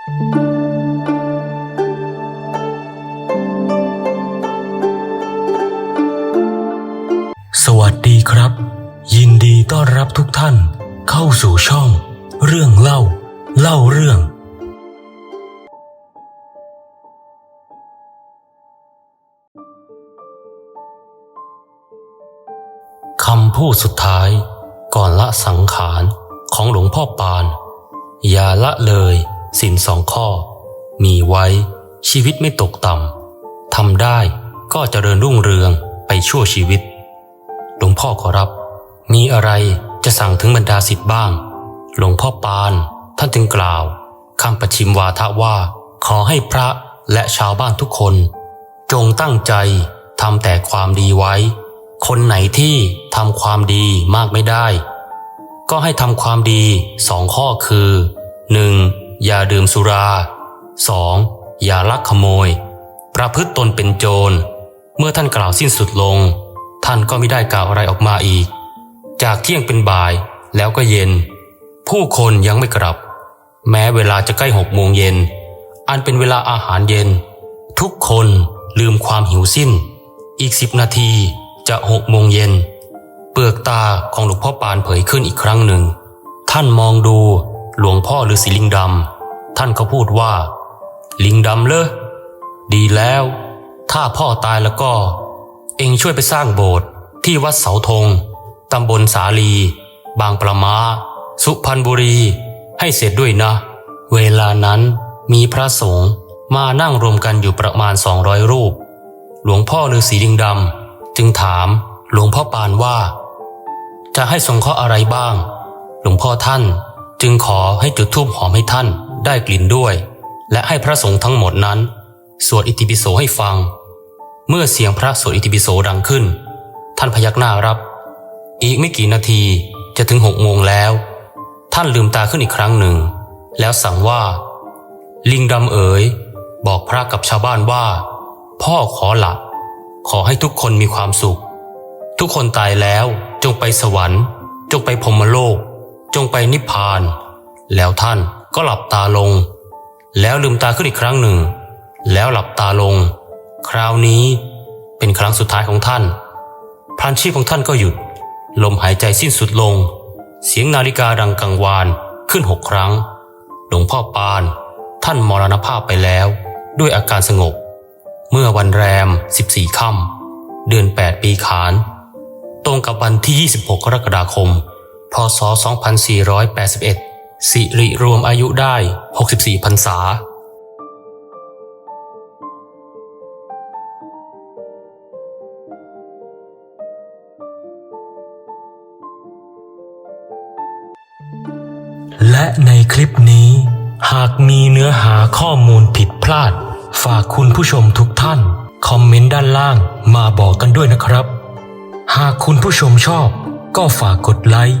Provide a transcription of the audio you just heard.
สวัสดีครับ ยินดีต้อนรับทุกท่านเข้าสู่ช่อง เรื่องเล่า เล่าเรื่อง คำพูดสุดท้ายก่อนละสังขารของหลวงพ่อปาน อย่าละเลย สินสองข้อ มีไว้ ชีวิตไม่ตกต่ำทำได้ก็เจริญรุ่งเรืองไปชั่วชีวิต หลวงพ่อขอรับ มีอะไรจะสั่งถึงบรรดาสิทธิ์บ้าง หลวงพ่อปานท่านจึงกล่าวคำประชิมวาทะว่า ขอให้พระและชาวบ้านทุกคน จงตั้งใจทำแต่ความดีไว้ คนไหนที่ทำความดีมากไม่ได้ ก็ให้ทำความดีสองข้อคือ 1. อย่าดื่มสุรา 2. อย่าลักขโมย ประพฤติตนเป็นโจร เมื่อท่านกล่าวสิ้นสุดลง ท่านก็ไม่ได้กล่าวอะไรออกมาอีก จากเที่ยงเป็นบ่ายแล้วก็เย็น ผู้คนยังไม่กลับ แม้เวลาจะใกล้หกโมงเย็น อันเป็นเวลาอาหารเย็น ทุกคนลืมความหิวสิ้น อีกสิบนาทีจะหกโมงเย็น เปลือกตาของหลวงพ่อปานเผยขึ้นอีกครั้งหนึ่ง ท่านมองดู หลวงพ่อฤาษีลิงดำท่านก็พูดว่า ลิงดำเลอดีแล้ว ถ้าพ่อตายแล้วก็ เองช่วยไปสร้างโบสถ์ที่วัดเสาธงตำบลสาลี บางประมา สุพรรณบุรี ให้เสร็จด้วยนะ เวลานั้นมีพระสงฆ์มานั่งรวมกันอยู่ประมาณ 200 รูป หลวงพ่อฤาษีลิงดำจึงถามหลวงพ่อปานว่า จะให้สงเคราะห์อะไรบ้าง หลวงพ่อท่าน จึงขอให้จุดธูปหอมให้ท่านได้กลิ่นด้วย และให้พระสงฆ์ทั้งหมดนั้น สวดอิติปิโสให้ฟัง เมื่อเสียงพระสวดอิติปิโสดังขึ้น ท่านพยักหน้ารับ อีกไม่กี่นาทีจะถึงหกโมงแล้ว ท่านลืมตาขึ้นอีกครั้งหนึ่ง แล้วสั่งว่า ลิงดำเอ๋ย บอกพระกับชาวบ้านว่า พ่อขอหลับขอให้ทุกคนมีความสุข ทุกคนตายแล้วจงไปสวรรค์ จงไปพรมโลก จงไปนิพพาน แล้วท่านก็หลับตาลง แล้วลืมตาขึ้นอีกครั้งหนึ่ง แล้วหลับตาลง คราวนี้เป็นครั้งสุดท้ายของท่านพลันชีพของท่านก็หยุด ลมหายใจสิ้นสุดลง เสียงนาฬิกาดังกังวานขึ้นหกครั้ง หลวงพ่อปาน ท่านมรณภาพไปแล้ว ด้วยอาการสงบ เมื่อวันแรม 14 ค่ำเดือน 8 ปีขาน ตรงกับวันที่ 26 กรกฎาคม พศ 2481 สิริรวมอายุได้ 64พรรษา และในคลิปนี้ หากมีเนื้อหาข้อมูลผิดพลาด ฝากคุณผู้ชมทุกท่าน คอมเมนต์ด้านล่างมาบอกกันด้วยนะครับ หากคุณผู้ชมชอบก็ฝากกดไลค์